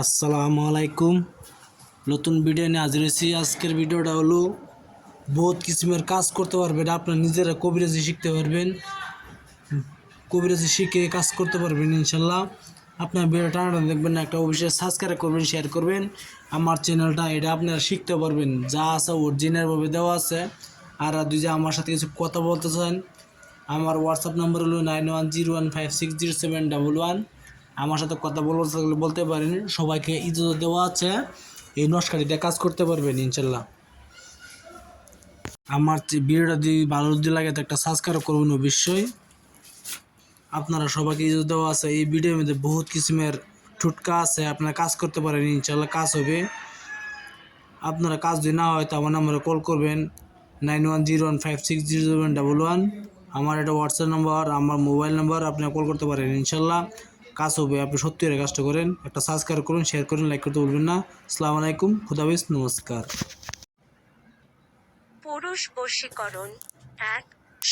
আসসালামু আলাইকুম। নতুন ভিডিও নিয়ে হাজির হয়েছি। আজকের ভিডিওটা হলো, বহুত কিসিমের কাজ করতে পারবেন, আপনার নিজেরা কবিরাজি শিখতে পারবেন। কবিরাজি শিখে কাজ করতে পারবেন, ইনশাল্লাহ। আপনার ভিডিও টানাটা দেখবেন না, একটা অবশ্যই সাবস্ক্রাইব করবেন শেয়ার করবেন। আমার চ্যানেলটা এটা আপনারা শিখতে পারবেন। যা আছে অরিজিনালভাবে দেওয়া আছে। আর দুই যে আমার সাথে কিছু কথা বলতে চান, আমার হোয়াটসঅ্যাপ নাম্বার হলো nine one zero one five six zero seven double one আমার সাথে কথা বলতে থাকলে বলতে পারেন সবাইকে ইজাজত দেওয়া আছে। এই নস্কারিতে কাজ করতে পারবেন, ইনশাল্লাহ। আমার ভিডিওটা যদি ভালো যদি লাগে, তো একটা সাবস্ক্রাইব করবেন অবশ্যই। আপনারা সবাইকে ইজাজত দেওয়া আছে। এই ভিডিওর মধ্যে বহুত কিসিমের টুটকা আছে, আপনারা কাজ করতে পারেন, ইনশাল্লাহ কাজ হবে। আপনারা কাজ যদি না হয়, তো আমার নাম্বারে কল করবেন। Nine one zero one five six zero seven double one আমার এটা হোয়াটসঅ্যাপ নাম্বার আমার মোবাইল নাম্বার আপনারা কল করতে পারেন, ইনশাল্লাহ। কাজ হবে, আপনি সত্যি এর কাজটা করেন। একটা সাবস্ক্রাইব করুন শেয়ার করুন লাইক করতে বলবেন না। আসসালামু আলাইকুম খুদাবিস নমস্কার। পুরুষ বশীকরণ এক,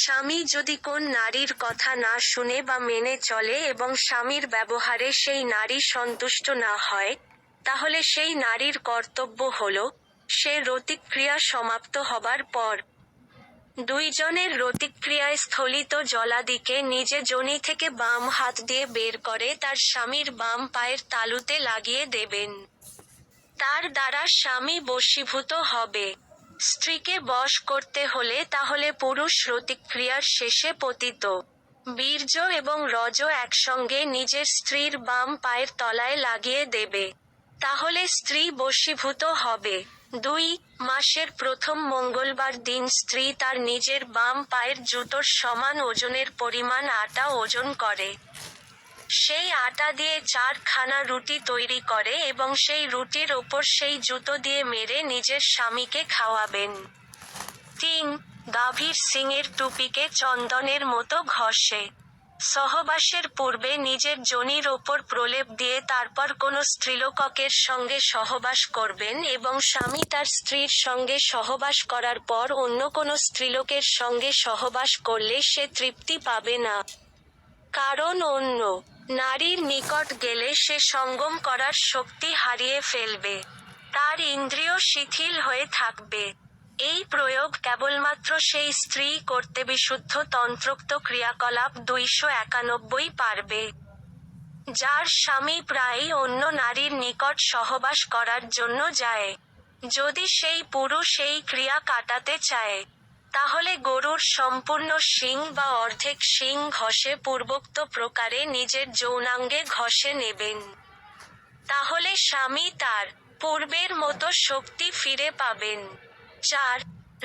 স্বামী যদি কোন নারীর কথা না শুনে বা মেনে চলে এবং স্বামীর ব্যবহারে সেই নারী সন্তুষ্ট না হয়, তাহলে সেই নারীর কর্তব্য হল, সে রতিক্রিয়া সমাপ্ত হবার পর দুইজনের রতিক্রিয়ায় স্থলিত জলাদিকে নিজে জনি থেকে বাম হাত দিয়ে বের করে তার স্বামীর বাম পায়ের তালুতে লাগিয়ে দেবেন। তার দ্বারা স্বামী বশীভূত হবে। স্ত্রীকে বশ করতে হলে তাহলে পুরুষ রতিক্রিয়ার শেষে পতিত। বীর্য এবং রজ একসঙ্গে নিজের স্ত্রীর বাম পায়ের তলায় লাগিয়ে দেবে। তাহলে স্ত্রী বশীভূত হবে। দুই মাসের প্রথম মঙ্গলবার দিন স্ত্রী তার নিজের বাম পায়ের জুতোর সমান ওজনের পরিমাণ আটা ওজন করে। সেই আটা দিয়ে চারখানা রুটি তৈরি করে এবং সেই রুটির ওপর সেই জুতো দিয়ে মেরে নিজের স্বামীকে খাওয়াবেন। তিন, গাভীর সিংয়ের টুপিকে চন্দনের মতো ঘষে। সহবাসের পূর্বে নিজের জনির ওপর প্রলেপ দিয়ে তারপর কোনো স্ত্রীলোককের সঙ্গে সহবাস করবেন এবং স্বামী তার স্ত্রীর সঙ্গে সহবাস করার পর অন্য কোনো স্ত্রীলোকের সঙ্গে সহবাস করলে সে তৃপ্তি পাবে না। কারণ অন্য নারীর নিকট গেলে সে সঙ্গম করার শক্তি হারিয়ে ফেলবে। তার ইন্দ্রিয় শিথিল হয়ে থাকবে। এই প্রয়োগ কেবলমাত্র সেই স্ত্রী করতে বিশুদ্ধ তন্ত্রোক্ত ক্রিয়াকলাপ দুইশো একানব্বই পারবে, যার স্বামী প্রায়ই অন্য নারীর নিকট সহবাস করার জন্য যায়। যদি সেই পুরুষ এই ক্রিয়া কাটাতে চায়, তাহলে গরুর সম্পূর্ণ শিং বা অর্ধেক শিং ঘষে পূর্বোক্ত প্রকারে নিজের যৌনাঙ্গে ঘষে নেবেন। তাহলে স্বামী তার পূর্বের মতো শক্তি ফিরে পাবেন। চার,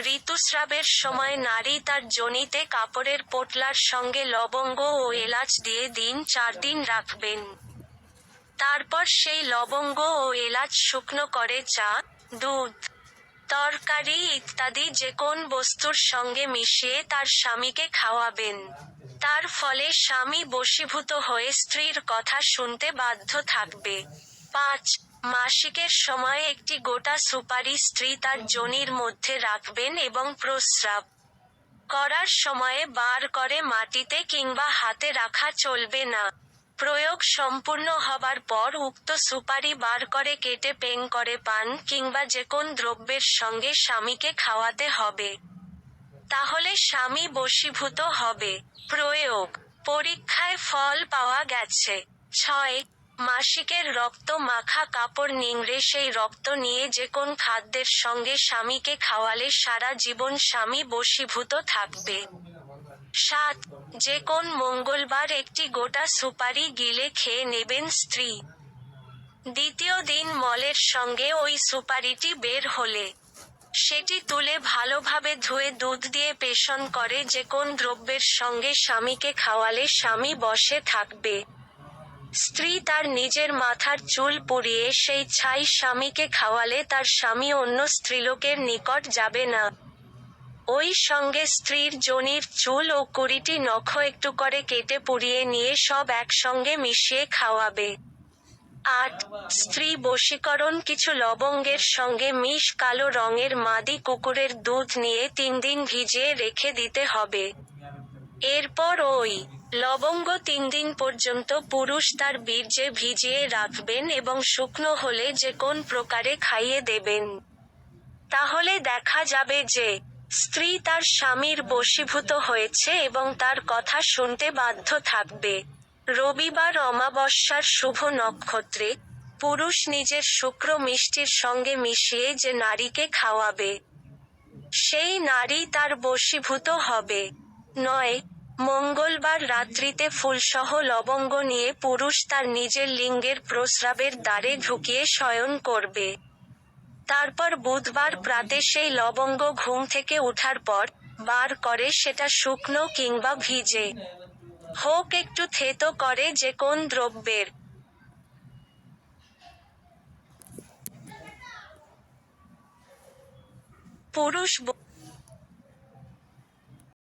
ঋতুস্রাবের সময় নারী তার জনিতে কাপড়ের পোটলার সঙ্গে লবঙ্গ ও এলাচ দিয়ে দিন চার দিন রাখবেন। তারপর সেই লবঙ্গ ও এলাচ শুকনো করে চা, দুধ, তরকারি ইত্যাদি যে কোন বস্তুর সঙ্গে মিশিয়ে তার স্বামীকে খাওয়াবেন। তার ফলে স্বামী বশীভূত হয়ে স্ত্রীর কথা শুনতে বাধ্য থাকবে। পাঁচ মাসিকের সময় একটি গোটা সুপারি স্ত্রী তার জনির মধ্যে রাখবেন এবং প্রস্রাব করার সময়ে বার করে মাটিতে কিংবা হাতে রাখা চলবে না। প্রয়োগ সম্পূর্ণ হবার পর উক্ত সুপারি বার করে কেটে পেং করে পান কিংবা যে কোন দ্রব্যের সঙ্গে স্বামীকে খাওয়াতে হবে। তাহলে স্বামী বশীভূত হবে। প্রয়োগ, পরীক্ষায় ফল পাওয়া গেছে। ছয় মাসিকের রক্ত মাখা কাপড় নিংড়ে সেই রক্ত নিয়ে যে কোন খাদ্যের সঙ্গে স্বামীকে খাওয়ালে সারা জীবন স্বামী বশীভূত থাকবে। সাত, যে কোন মঙ্গলবার একটি গোটা সুপারি গিলে খেয়ে নেবেন স্ত্রী। দ্বিতীয় দিন মলের সঙ্গে ওই সুপারিটি বের হলে। সেটি তুলে ভালোভাবে ধুয়ে দুধ দিয়ে পেষণ করে যে কোন দ্রব্যের সঙ্গে স্বামীকে খাওয়ালে স্বামী বসে থাকবে। স্ত্রী তার নিজের মাথার চুল পুড়িয়ে সেই ছাই স্বামীকে খাওয়ালে তার স্বামী অন্য স্ত্রীলোকের নিকট যাবে না। ওই সঙ্গে স্ত্রীর জনির চুল ও কুড়িটি নখ একটু করে কেটে পুড়িয়ে নিয়ে সব একসঙ্গে মিশিয়ে খাওয়াবে। আট স্ত্রী বশীকরণ কিছু লবঙ্গের সঙ্গে মিশ কালো রঙের মাদি কুকুরের দুধ নিয়ে তিন দিন ভিজিয়ে রেখে দিতে হবে। এরপর ওই লবঙ্গ তিন দিন পর্যন্ত পুরুষ তার বীর্যে ভিজিয়ে রাখবেন এবং শুকনো হলে যে কোন প্রকারে খাইয়ে দেবেন। তাহলে দেখা যাবে যে, স্ত্রী তার স্বামীর বশীভূত হয়েছে এবং তার কথা শুনতে বাধ্য থাকবে। রবিবার অমাবস্যার শুভ নক্ষত্রে পুরুষ নিজের শুক্র মিষ্টির সঙ্গে মিশিয়ে যে নারীকে খাওয়াবে, সেই নারী তার বশীভূত হবে। নয় মঙ্গলবার রাত্রিতে ফুলসহ লবঙ্গ নিয়ে পুরুষ তার নিজের লিঙ্গের প্রস্রাবের দ্বারে ঢুকিয়ে শয়ন করবে। তারপর বুধবার প্রাতে সেই লবঙ্গ ঘুম থেকে ওঠার পর বার করে সেটা শুকনো কিংবা ভিজে। হোক একটু থেতো করে যে কোন দ্রব্যের। পুরুষ